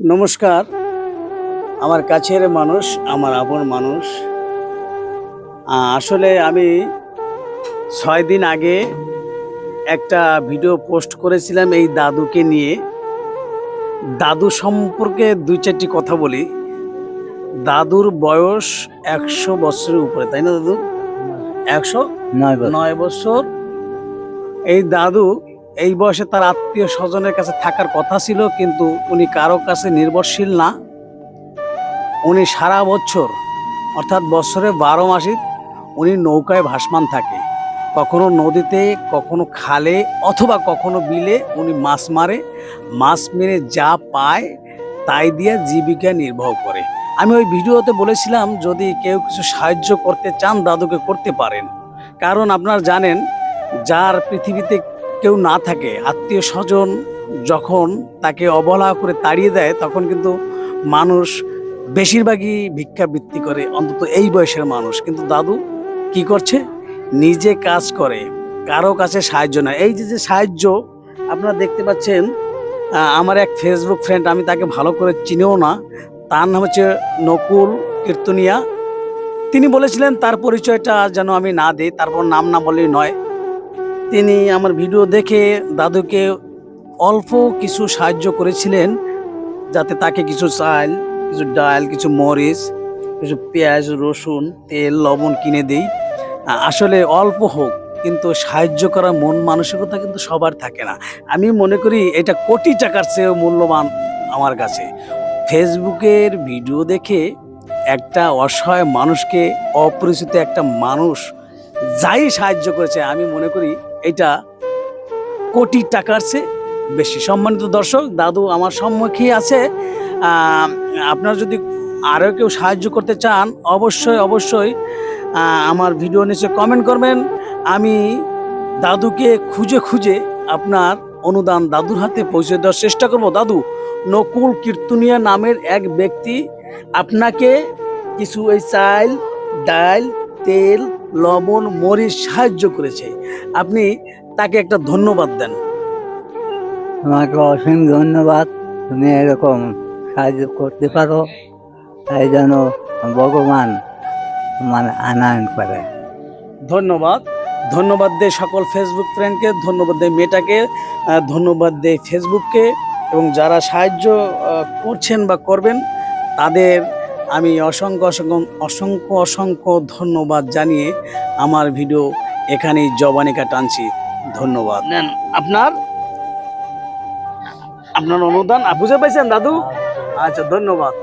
নমস্কার। আমার কাছের মানুষ আমার আপন মানুষ। আসলে আমি ছয় দিন আগে একটা ভিডিও পোস্ট করেছিলাম এই দাদুকে নিয়ে। দাদু সম্পর্কে দুই চারটি কথা বলি। দাদুর বয়স একশো বছরের উপরে তাই না দাদু? একশো নয় নয় বছর। এই দাদু এই বয়সে তার আত্মীয় স্বজনের কাছে থাকার কথা ছিল, কিন্তু উনি কারও কাছে নির্ভরশীল না। উনি সারা বছর, অর্থাৎ বছরে বারো মাসই উনি নৌকায় ভাসমান থাকে। কখনো নদীতে, কখনো খালে অথবা কখনো বিলে উনি মাছ মারে। মাছ মেরে যা পায় তাই দিয়ে জীবিকা নির্বাহ করে। আমি ওই ভিডিওতে বলেছিলাম, যদি কেউ কিছু সাহায্য করতে চান, দাদুকে করতে পারেন। কারণ আপনারা জানেন, যার পৃথিবীতে কেউ না থাকে, আত্মীয় স্বজন যখন তাকে অবহেলা করে তাড়িয়ে দেয়, তখন কিন্তু মানুষ বেশিরভাগই ভিক্ষাবৃত্তি করে, অন্তত এই বয়সের মানুষ। কিন্তু দাদু কি করছে? নিজে কাজ করে, কারও কাছে সাহায্য না। এই যে যে সাহায্য আপনারা দেখতে পাচ্ছেন আমার এক ফেসবুক ফ্রেন্ড আমি তাকে ভালো করে চিনেও না, তার নাম হচ্ছে নকুল কীর্তনিয়া। তিনি বলেছিলেন, তার পরিচয়টা যেন আমি না দিই, তারপর নাম না বললেই নয়। তিনি আমার ভিডিও দেখে দাদুকে অল্প কিছু সাহায্য করেছিলেন যাতে তাকে কিছু চাল, কিছু ডাল, কিছু মরিচ, কিছু পেঁয়াজ, রসুন, তেল, লবণ কিনে দিই। আসলে অল্প হোক, কিন্তু সাহায্য করার মন মানসিকতা কিন্তু সবার থাকে না। আমি মনে করি এটা কোটি টাকার চেয়েও মূল্যবান আমার কাছে। ফেসবুকের ভিডিও দেখে একটা অসহায় মানুষকে, অপরিচিত একটা মানুষ যাই সাহায্য করেছে, আমি মনে করি এটা কোটি টাকার চেয়ে বেশি। সম্মানিত দর্শক, দাদু আমার সম্মুখেই আছে। আপনারা যদি আরও কেউ সাহায্য করতে চান, অবশ্যই অবশ্যই আমার ভিডিও নিচে কমেন্ট করবেন। আমি দাদুকে খুঁজে খুঁজে আপনার অনুদান দাদুর হাতে পৌঁছে দেওয়ার চেষ্টা করব। দাদু, নকুল কীর্তনিয়া নামের এক ব্যক্তি আপনাকে কিছু এই চাল, ডাল তেল লবণ মরিচ সাহায্য করেছে। আপনি তাকে একটা ধন্যবাদ দেন। তোমাকে অসীম ধন্যবাদ। তুমি এরকম সাহায্য করতে পারো তাই যেন ভগবান তোমার আনায়ন করে। ধন্যবাদ। ধন্যবাদ দেয় সকল ফেসবুক ফ্রেন্ডকে ধন্যবাদ দেয় মেয়েটাকে ধন্যবাদ দেয় ফেসবুককে এবং যারা সাহায্য করছেন বা করবেন তাদের আমি অসংখ্য অসংখ্য অসংখ্য অসংখ্য ধন্যবাদ জানিয়ে আমার ভিডিও এখানেই জবানিকা টানছি। ধন্যবাদ। নেন আপনার? আপনার অনুদান বুঝে পাইছেন দাদু? আচ্ছা ধন্যবাদ।